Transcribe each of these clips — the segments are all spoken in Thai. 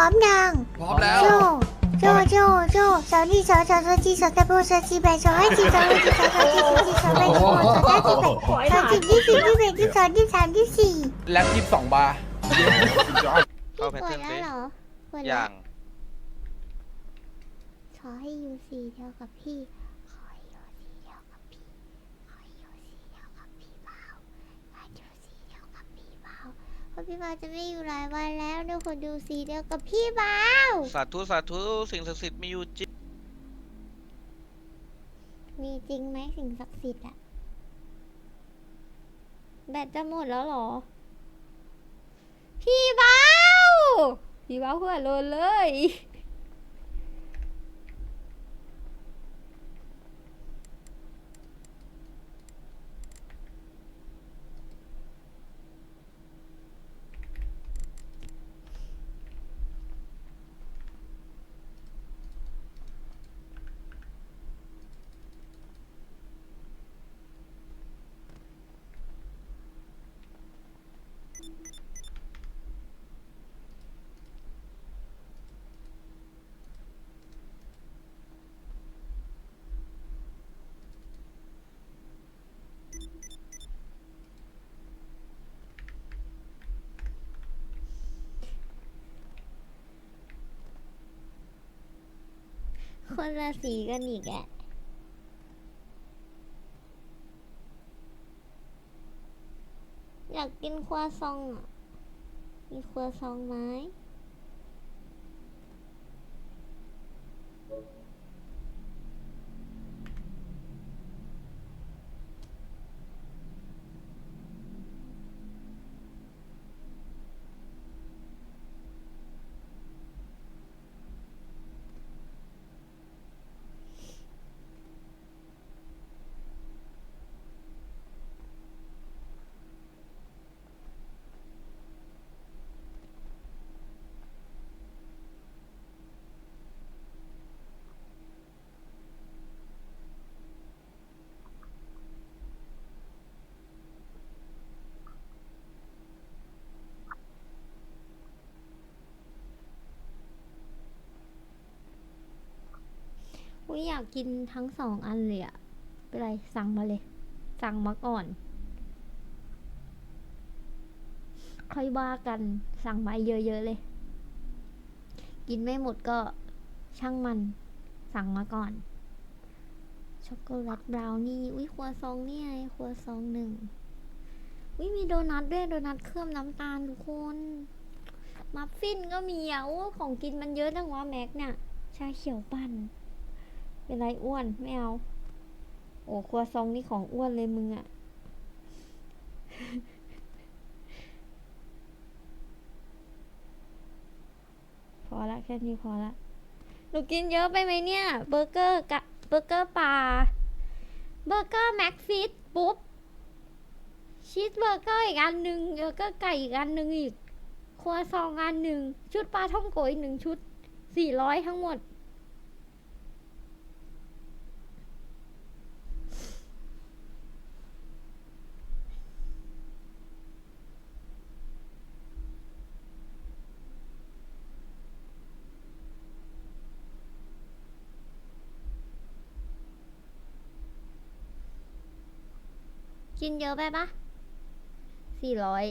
ร้อมยังพร้อมแล้ว โจโจโจโจสาวนี่สาวสาวสาวจีสาวตะโบสาวจีแบสาวให้จีสาวให้จีสาวสาวจีสาวจีสาวแบสาวสาวจีแบสาวจีที่สี่ที่แบที่สองที่สามที่สี่แล็บยี่สิบสองบาร์พี่เข้าแพทเปิเทิดร์นแล้วสิเหรอเปิดอแล้วย่าง ขอให้ยูซีเท่ากับพี่ ขอให้ยูซีเท่ากับพี่ ขอให้ยูซีเท่ากับพี่เบาขอให้ยูซีเท่ากับพี่เบา เพราะพี่เบาจะไม่อยู่หลายวันแล้วเดี๋ยวคนดูซีเท่ากับพี่เบาสาธุสาธุสิ่งศักดิ์สิทธิ์มีอยู่จริงมีจริงไหมสิ่งศักดิ์สิทธิ์อะแบตจะหมดแล้วเหรอ พี่เบาพี่เบาหัวโลนเลย คนละสีกันอีกแอะอยากกินครัวซองอะ มีครัวซองไหม อุ้ ยอยากกินทั้งสองอันเลยอะเป็นไรสั่งมาเลย สั่งมาก่อน ค่อยว่ากันสั่งมาเยอะๆเลย กินไม่หมดก็ช่างมัน สั่งมาก่อน ช็อกโกแลตบราวนี่อุ้ยครัวซองนี่ไงครัวซองหนึ่งอุ้ยมีโดนัทด้วยโดนัทเคลือบน้ำตาลทุกคนมัฟฟินก็มีอะโอ้ของกินมันเยอะจังวะแม็กเนี่ยชาเขียวปั่น เป็นไรอ้วนไม่เอา โอ้ครัวซองนี่ของอ้วนเลยมึงอะพอละแค่นี้พอละหนูกินเยอะไปไหมเนี่ย เบอร์เกอร์กะเบอร์เกอร์ปลาเบอร์เกอร์แม็กฟิตปุ๊บชีสเบอร์เกอร์อีกอันหนึ่งแล้วก็ไก่อีกอันหนึ่งอีกครัวซองอันหนึ่งชุดปลาท่องโกอีกหนึ่งชุดสี่ร้อยทั้งหมด กินเยอะไปปะสี่ร้อย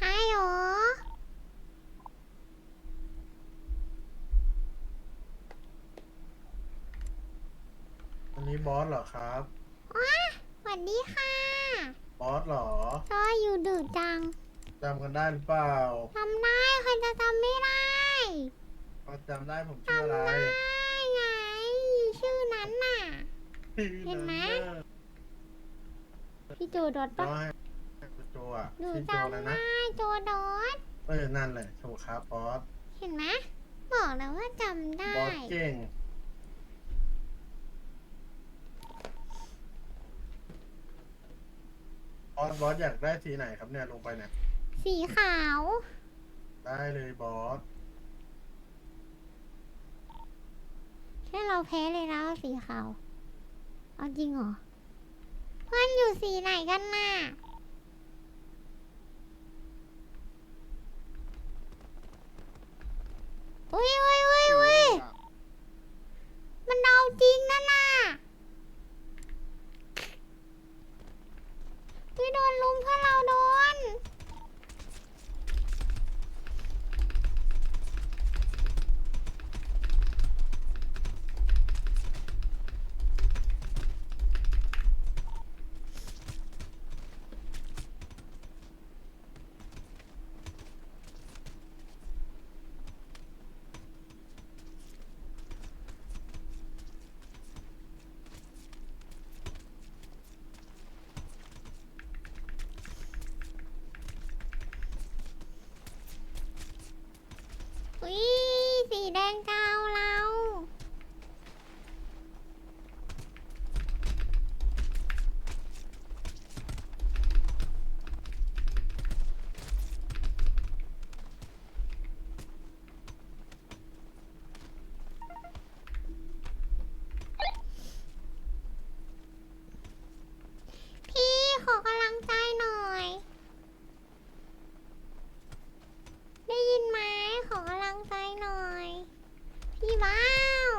ฮัลโหล อัน นี้บอสเหรอครับสวัสดีค่ะบอสเหรอทำไมอยู่ดึกจังจำกันได้หรือเปล่าทำได้ใครจะจำไม่ได้พอจำได้ผมชื่ออะไรได้ไง ชื่อนั้นน่ะ เห็นไหมพี่โจดอดก็ปะให้โจอะหนูชื่อโจอะไรจำนะได้โจดอดเออนั่นแหละถูกครับบอสเห็นไหมบอกแล้วว่าจำได้บอสเก่ง บอสบอสอยากได้สีไหนครับเนี่ยลงไปเนี่ย สีขาว ได้เลยบอส แค่เราแพ้เลยนะสีขาว เอาจริงเหรอ เพื่อนอยู่สีไหนกันน่ะ อุ้ยอุ้ยอุ้ยอุ้ยมันเอาจริงนั่นน่ะอุ้ยโดนลุมเพื่อนเราโดน อุ้ยสีแดงกาวเรา พี่ขอกำลังใจหน่อย ได้ยินไหมขอกำลังใจหน่อย พี่บ้าว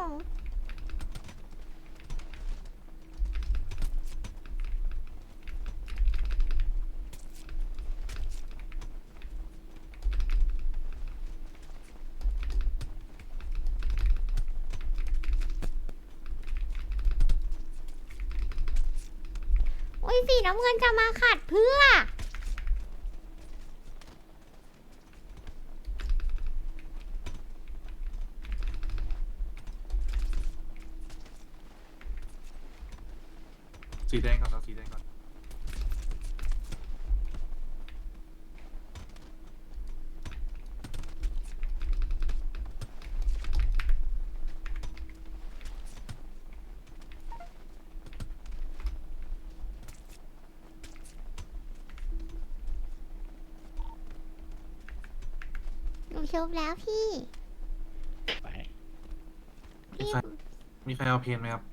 อุ้ย สีน้ำเงินจะมาขัดเพื่อ สีแดงก่อนเอาสีแดงก่อน บแล้วพี่มีพี่ใครมีใครเอาเพนไหมครับ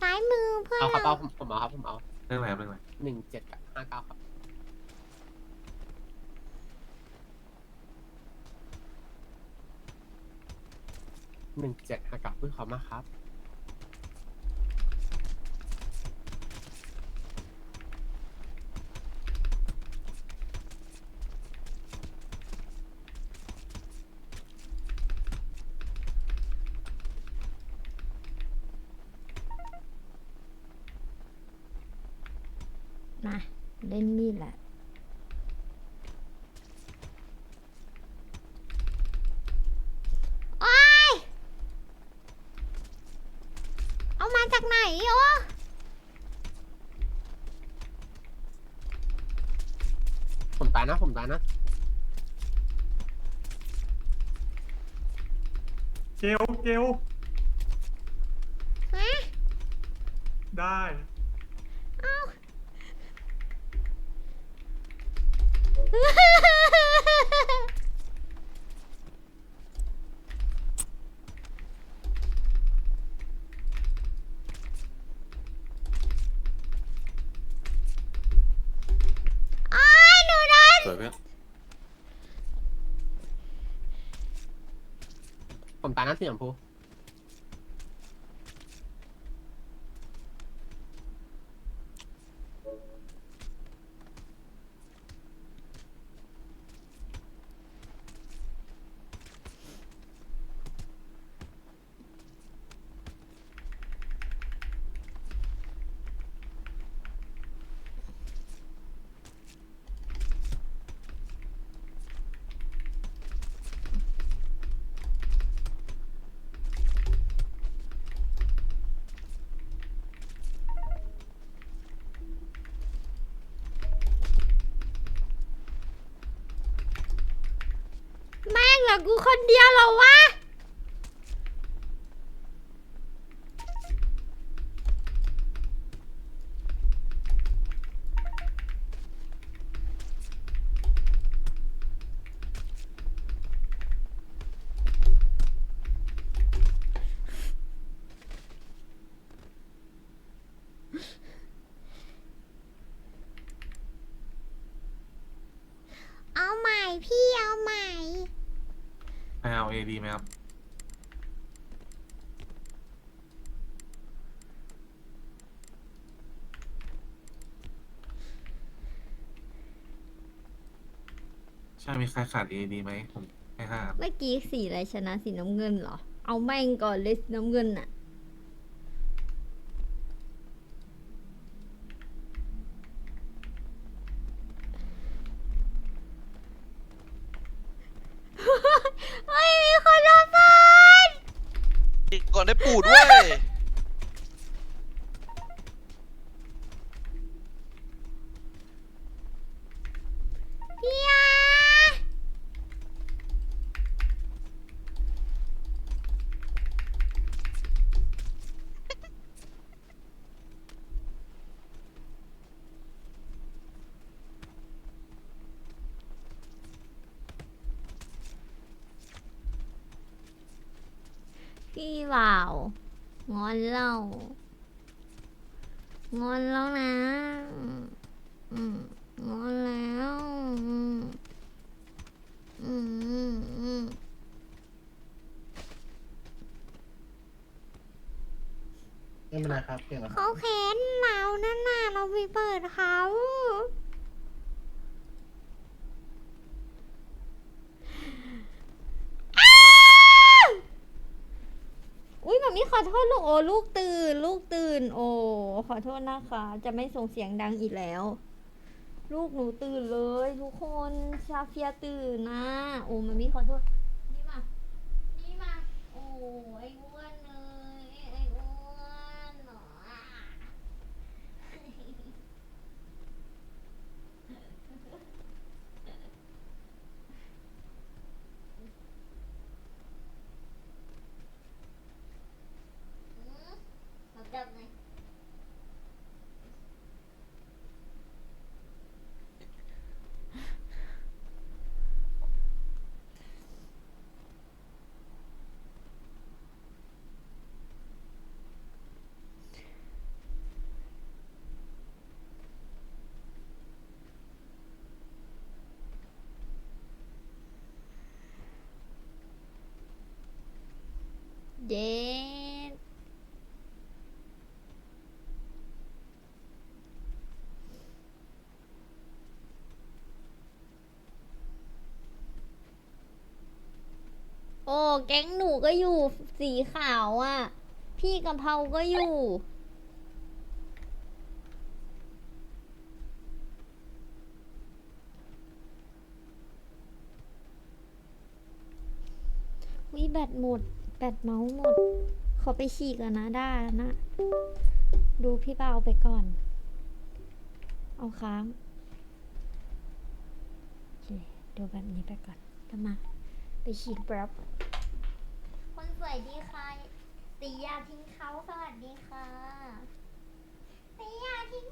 ซ้ายมือเพื่อนเอาครับเราเอาผมผมเอาครับผมเอาเรื่องอะไรครับเรื่องอะไรหนึ่งเจ็ดกับห้าเก้าครับหนึ่งเจ็ดห้าเก้าเพื่อขอบมากครับ มาเล่นมีดแหละ โอ๊ย เอามาจากไหนโอ้ ผมตายนะ ผมตายนะเกลเกลฮะได้ เอา โอ๊ยหนูโดน สวยเพื่อน ผมตาย นะสีชมพู งเหลือกูคนเดียวเหรอวะ เอาเอดีไหมครับ ใช่มีใครขาดเอดีไหมผมให้ห้า เมื่อกี้สีอะไรชนะสีน้ำเงินเหรอ เอาแม่งก่อนเลยสีน้ำเงินอะ พี่บ่าวงอนเรางอนแล้วนะอืมงอนแล้วอืมอืมอืมอืมไม่เป็นไรครับเก่งแล้วครับเขาแค้นเรานั่นน่ะเราไปเปิดเขา นี่ขอโทษลูกโอ้ลูกตื่น ลูกตื่น โอ้ขอโทษนะคะ จะไม่ส่งเสียงดังอีกแล้ว ลูกหนูตื่นเลยทุกคนชาเฟียตื่นนะ โอ้มามีขอโทษนี่มานี่มาโอ้ไอ้อ้วนเลยไอ้อ้วนหนอขอจับหน่อย เย็น โอ้แก๊งหนูก็อยู่สีขาวอะ พี่กะเพราก็อยู่ วิแบตหมด แบตเมาส์หมด ขอไปฉีกก่อนนะด้านะ ดูพี่เปาไปก่อน เอาค้าง โอเค ดูแบบนี้ไปก่อนก็มา ฉีดแป๊บคนสวยดีค่ะตียาทิ้งเขาสวัสดีค่ะตียาทิ้ง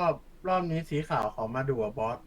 รอบรอบนี้สีขาวเขามาดูอะบอส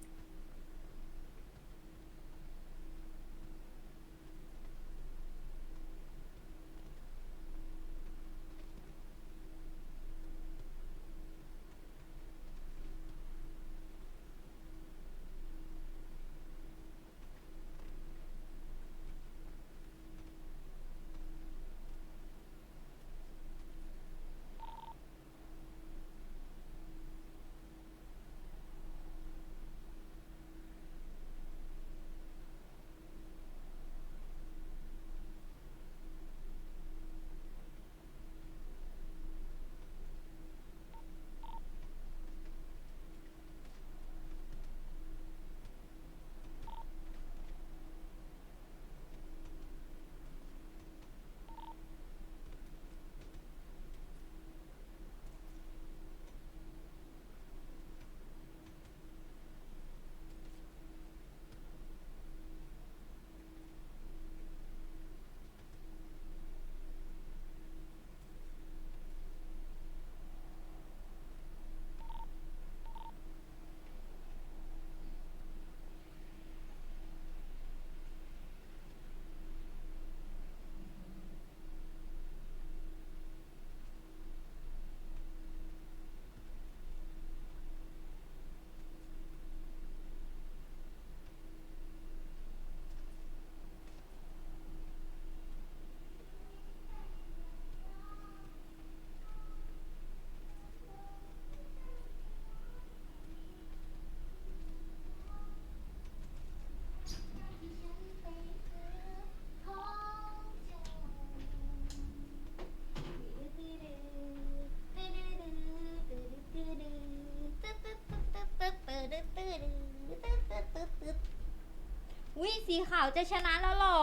สีขาวจะชนะแล้วเหรอ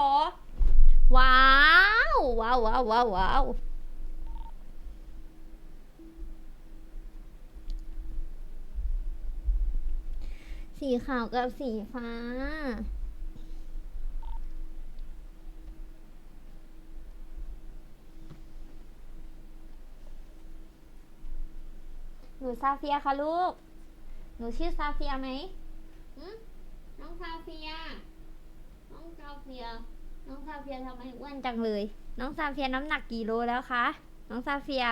ว้าว ว้าวว้าวว้าววาวสีขาวกับสีฟ้า หนูซาเฟียค่ะลูก หนูชื่อซาเฟียไหมน้องซาเฟีย องซาเฟีย น้องซาเฟียทำไมอ้วนจังเลย น้องซาเฟียน้ำหนักกี่โลแล้วคะ น้องซาเฟีย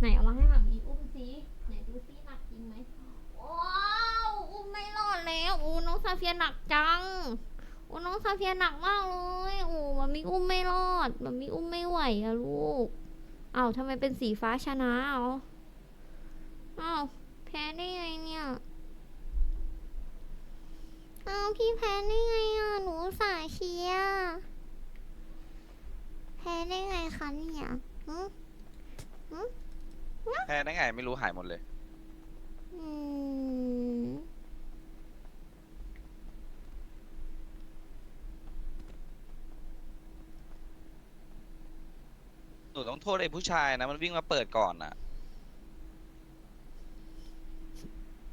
ไหนเอามาให้หมามีอุ้มสิไหนดูสิหนักจริงไหมว้าวอุ้มไม่รอดแล้วโอ้น้องซาเฟียหนักจังโอ้น้องซาเฟียหนักมากเลยโอ้มามีอุ้มไม่รอดมามีอุ้มไม่ไหวอะลูกอ้าวทำไมเป็นสีฟ้าชนะอ๋ออ้าวแพ้ได้ไงเนี่ย เอาพี่แพ้ได้ไงอะ หนูอุตสายเชียร์แพ้ได้ไงคะเนี่ยหึแพ้ได้ไงไม่รู้หายหมดเลย อืมหนูต้องโทษไอ้ผู้ชายนะมันวิ่งมาเปิดก่อนอะ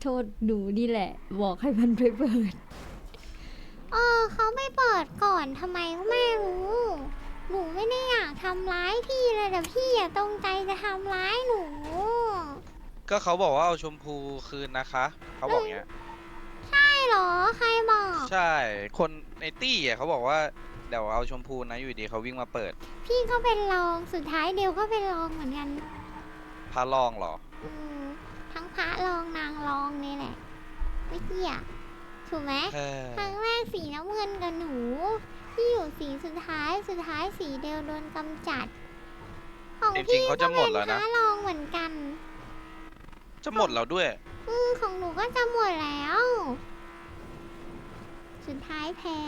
โทษหนูนี่แหละ บอกให้มันไปเปิด เออเขาไม่เปิดก่อนทำไมก็ไม่รู้ หนูไม่ได้อยากทำร้ายพี่เลยแต่พี่อย่าตรงใจจะทำร้ายหนู ก็เขาบอกว่าเอาชมพูคืนนะคะ เขาบอกเงี้ย ใช่เหรอ ใครบอก ใช่ คนในตี้อะเขาบอกว่าเดี๋ยวเอาชมพูนะอยู่ดีเขาวิ่งมาเปิด พี่ก็เป็นรอง สุดท้ายเดียวก็เป็นรองเหมือนกันพาลองเหรอ อืมทั้งพระรองนางรองนี่แหละ ไม่เกี่ยถูกไหม เออครั้งแรกสีน้ำเงินกับหนู ที่อยู่สีสุดท้ายสุดท้ายสีเดียวโดนกำจัด ของจริงพี่ๆเขาก็จะหมเป็ดนแล้วพนะระรองเหมือนกัน จะหมดแล้วด้วย อืมของหนูก็จะหมดแล้ว สุดท้ายแพ้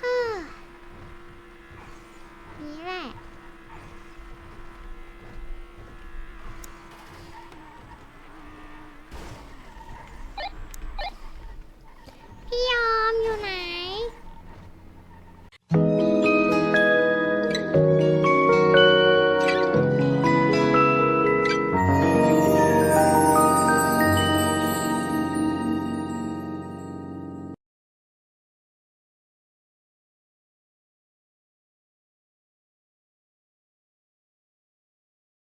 ฮ่านี่แหละ